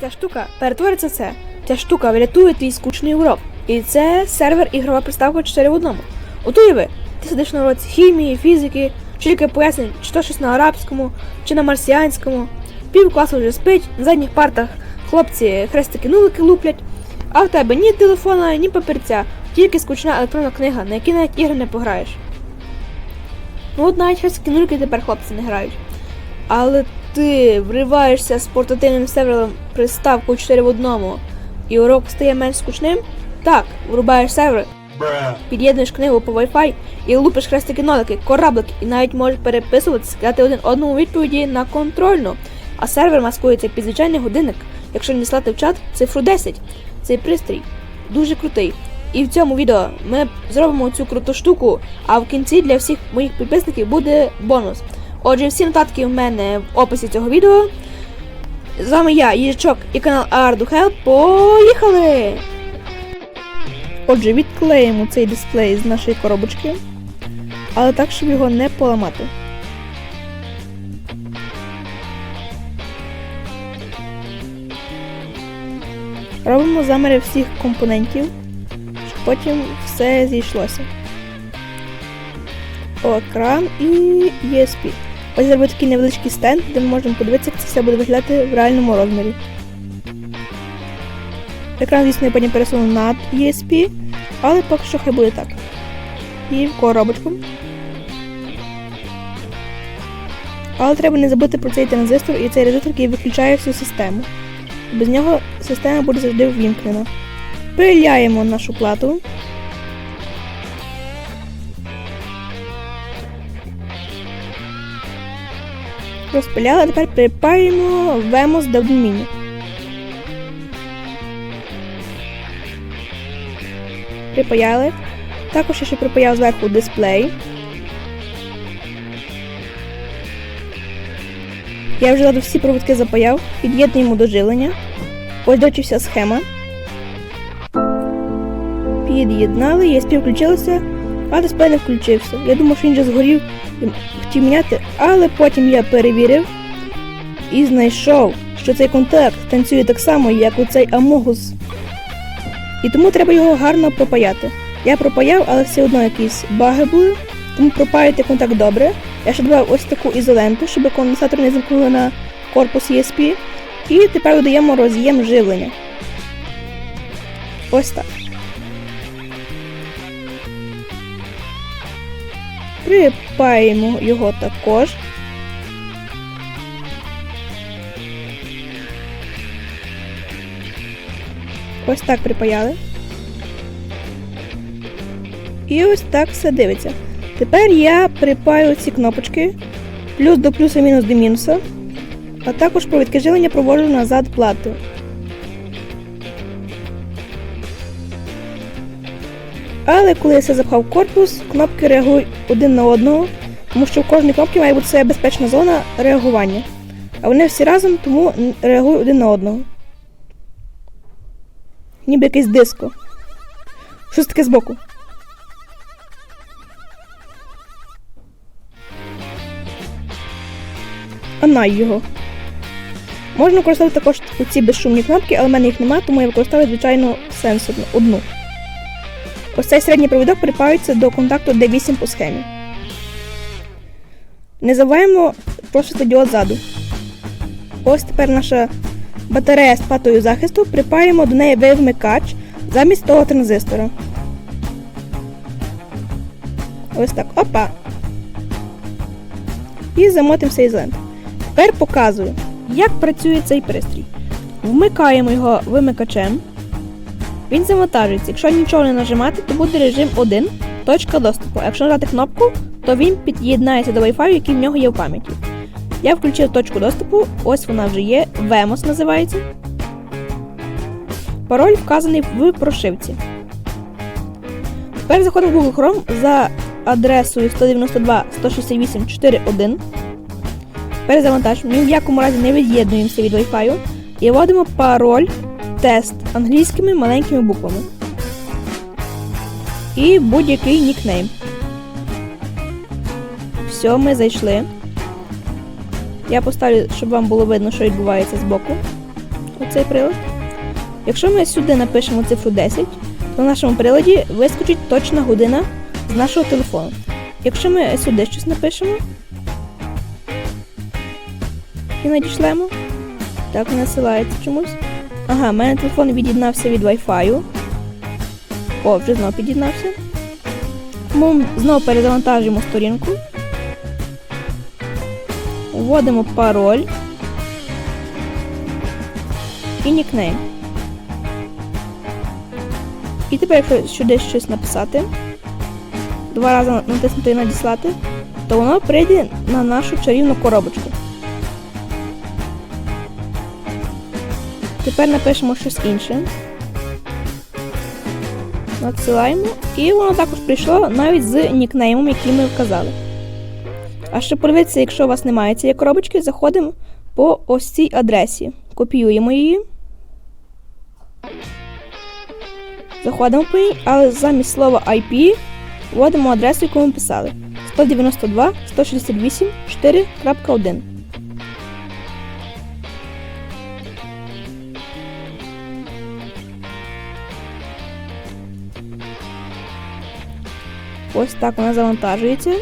Ця штука перетвориться в це. Ця штука врятує твій скучний урок. І це сервер ігрова приставка 4 в одному. От уяви, ти сидиш на уроці хімії, фізики, вчителька пояснень, чи то щось на арабському, чи на марсіанському. Пів класу вже спить, на задніх партах хлопці хрестики нулики луплять, а в тебе ні телефона, ні папірця, тільки скучна електронна книга, на якій навіть ігри не пограєш. Ну от навіть хрестики нулики тепер хлопці не грають. Але ти вриваєшся з портативним сервером приставку 4 в одному, і урок стає менш скучним? Так, врубаєш сервер, під'єднуєш книгу по Wi-Fi і лупиш хрестики нолики, кораблики, і навіть можеш переписуватися, дати один одному відповіді на контрольну. А сервер маскується під звичайний годинник, якщо не слати в чат цифру 10. Цей пристрій дуже крутий. І в цьому відео ми зробимо цю круту штуку, а в кінці для всіх моїх підписників буде бонус. Отже, всі нотатки в мене в описі цього відео. З вами я, Їжачок і канал ArduHelp. Поїхали! Отже, відклеїмо цей дисплей з нашої коробочки, але так, щоб його не поламати. Робимо заміри всіх компонентів, щоб потім все зійшлося. Екран і ESP. Ось зробив такий невеличкий стенд, де ми можемо подивитися, як це все буде виглядати в реальному розмірі. Екран, звісно, я потім пересуну над ESP, але поки що хай буде так. І в коробочку. Але треба не забути про цей транзистор і цей резистор, який виключає всю систему. Без нього система буде завжди ввімкнена. Приляємо нашу плату. Розпиляли, тепер припаємо Vemos до Mini. Припаяли. Також я ще припаяв зверху дисплей. Я вже ззаду всі проводки запаяв, під'єднуємо до живлення. Ось дочі вся схема. Під'єднали, ESP включилося, а дисплей не включився. Я думав, що він вже згорів і хотів міняти, але потім я перевірив і знайшов, що цей контакт танцює так само, як у цей Амогус. І тому треба його гарно пропаяти. Я пропаяв, але все одно якісь баги були, тому пропаюйте контакт добре. Я ще додав ось таку ізоленту, щоб конденсатор не замкнули на корпус ESP. І тепер додаємо роз'єм живлення. Ось так. Припаємо його також. Ось так припаяли. І ось так все дивиться. Тепер я припаю ці кнопочки плюс до плюса, мінус до мінуса, а також провідки живлення проводжу назад плату. Але коли я все запхав корпус, кнопки реагують один на одного, тому що в кожній кнопці має бути своя безпечна зона реагування. А вони всі разом тому реагують один на одного. Ніби якесь диско. Щось таке збоку. А на його. Можна використовувати також ці безшумні кнопки, але в мене їх немає, тому я використовую звичайно сенсорну одну. Ось цей середній провідок припаюється до контакту D8 по схемі. Не забуваємо просто діод ззаду. Ось тепер наша батарея з платою захисту, припаємо до неї вимикач замість того транзистора. Ось так. Опа. І замотимо цей ізолент. Тепер показую, як працює цей пристрій. Вмикаємо його вимикачем. Він завантажується. Якщо нічого не нажимати, то буде режим 1, точка доступу. Якщо нажати кнопку, то він під'єднається до Wi-Fi, який в нього є в пам'яті. Я включив точку доступу, ось вона вже є. Vemos називається. Пароль вказаний в прошивці. Тепер заходимо в Google Chrome за адресою 192.168.4.1. Перезавантажуємо. Ні в якому разі не від'єднуємося від Wi-Fi. І вводимо пароль тест англійськими маленькими буквами. І будь-який нікнейм. Все, ми зайшли. Я поставлю, щоб вам було видно, що відбувається збоку. оцей прилад. Якщо ми сюди напишемо цифру 10, то на нашому приладі вискочить точна година з нашого телефону. Якщо ми сюди щось напишемо і надішлемо, так не насилається чомусь. Ага, в мене телефон від'єднався від Wi-Fi. О, вже знову під'єднався. Тому знову перезавантажуємо сторінку. Вводимо пароль і нікнейм. І тепер, якщо сюди щось написати, два рази натиснути і надіслати, то воно прийде на нашу чарівну коробочку. Тепер напишемо щось інше. Надсилаємо. І воно також прийшло навіть з нікнеймом, який ми вказали. А щоб подивитися, якщо у вас немає цієї коробочки, заходимо по ось цій адресі. Копіюємо її. Заходимо по ній, але замість слова IP вводимо адресу, яку ми писали. 192 Ось так вона завантажується.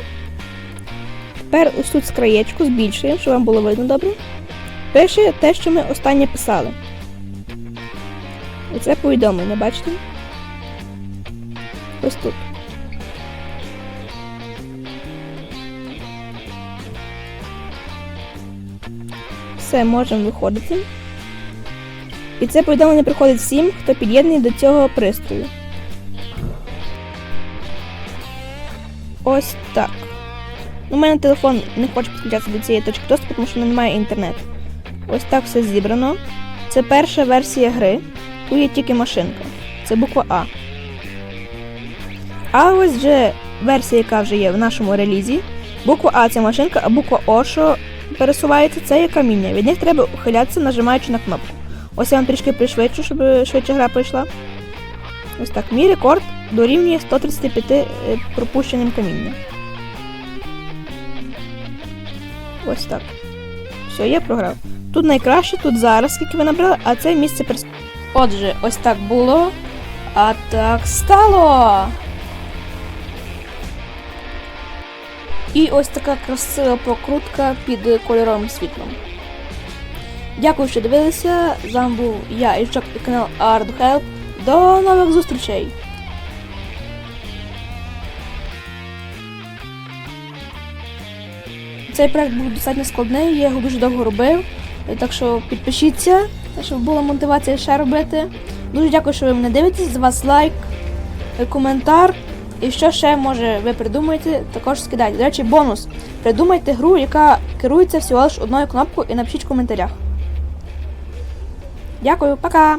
Тепер ось тут скраєчку збільшуємо, щоб вам було видно добре. Пише те, що ми останнє писали. Оце повідомлення, бачите? Ось тут. Все, можемо виходити. І це повідомлення приходить всім, хто під'єднаний до цього пристрою. Ось так. У мене телефон не хоче підключатися до цієї точки доступу, тому що немає інтернету. Ось так все зібрано. Це перша версія гри. Тут є тільки машинка. Це буква А. А ось вже версія, яка вже є в нашому релізі. Буква А це машинка, а буква О, що пересувається, це є каміння. Від них треба ухилятися, нажимаючи на кнопку. Ось я вам трішки пришвидшу, щоб швидше гра пройшла. Ось так. Мій рекорд дорівнює 135 е, пропущеним камінням. Ось так. Все, я програв. Тут найкраще, тут зараз, скільки ви набрали, а це місце перс... Отже, ось так було. А так стало. І ось така красива прокрутка під кольоровим світлом. Дякую, що дивилися. З вами був я, Ільчок і канал Art Help. До нових зустрічей! Цей проект був достатньо складний, я його дуже довго робив. Так що підпишіться, щоб була мотивація ще робити. Дуже дякую, що ви мене дивитесь. З вас лайк, коментар. І що ще може ви придумаєте, також скидайте. До речі, бонус. Придумайте гру, яка керується всього лише одною кнопкою і напишіть в коментарях. Дякую, пока!